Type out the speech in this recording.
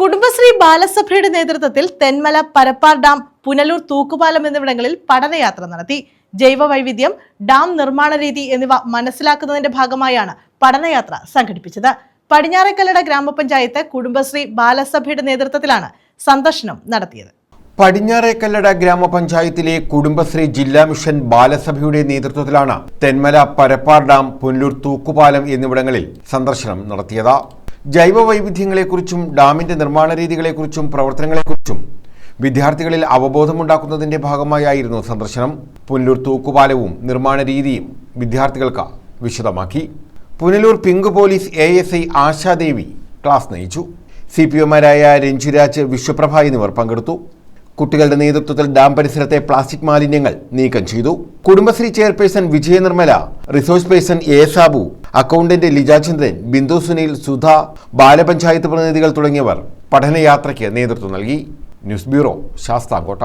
കുടുംബശ്രീ ബാലസഭയുടെ നേതൃത്വത്തിൽ തെന്മല പരപ്പാർ ഡാം പുനലൂർ തൂക്കുപാലം എന്നിവിടങ്ങളിൽ പഠനയാത്ര നടത്തി. ജൈവ വൈവിധ്യം ഡാം നിർമ്മാണ രീതി എന്നിവ മനസ്സിലാക്കുന്നതിന്റെ ഭാഗമായാണ് പഠനയാത്ര സംഘടിപ്പിച്ചത്. പടിഞ്ഞാറേക്കല്ലട ഗ്രാമപഞ്ചായത്ത് കുടുംബശ്രീ ബാലസഭയുടെ നേതൃത്വത്തിലാണ് സന്ദർശനം നടത്തിയത്. പടിഞ്ഞാറേക്കല്ലട ഗ്രാമപഞ്ചായത്തിലെ കുടുംബശ്രീ ജില്ലാ മിഷൻ ബാലസഭയുടെ നേതൃത്വത്തിലാണ് തെന്മല പരപ്പാർ ഡാം പുനലൂർ തൂക്കുപാലം എന്നിവിടങ്ങളിൽ സന്ദർശനം നടത്തിയത്. ജൈവ വൈവിധ്യങ്ങളെക്കുറിച്ചും ഡാമിന്റെ നിർമ്മാണ രീതികളെക്കുറിച്ചും പ്രവർത്തനങ്ങളെക്കുറിച്ചും വിദ്യാർത്ഥികളിൽ അവബോധമുണ്ടാക്കുന്നതിന്റെ ഭാഗമായായിരുന്നു സന്ദർശനം. പുനലൂർ തൂക്കുപാലവും നിർമ്മാണ രീതിയും വിദ്യാർത്ഥികൾക്ക് വിശദമാക്കി. Punalur pink police A S I Ashadevi class നയിച്ചു. സി പി ഒമാരായ രഞ്ജുരാജ് വിശ്വപ്രഭ എന്നിവർ പങ്കെടുത്തു. കുട്ടികളുടെ നേതൃത്വത്തിൽ ഡാം പരിസരത്തെ പ്ലാസ്റ്റിക് മാലിന്യങ്ങൾ നീക്കം ചെയ്തു. Kudumbashree chairperson Vijaya Nirmala resource person A Sabu accountant Lijachandran Bindu Sunil Sudha Bala Panchayat പ്രതിനിധികൾ തുടങ്ങിയവർ പഠനയാത്രയ്ക്ക് നേതൃത്വം നൽകി. News bureau Sasthamkotta.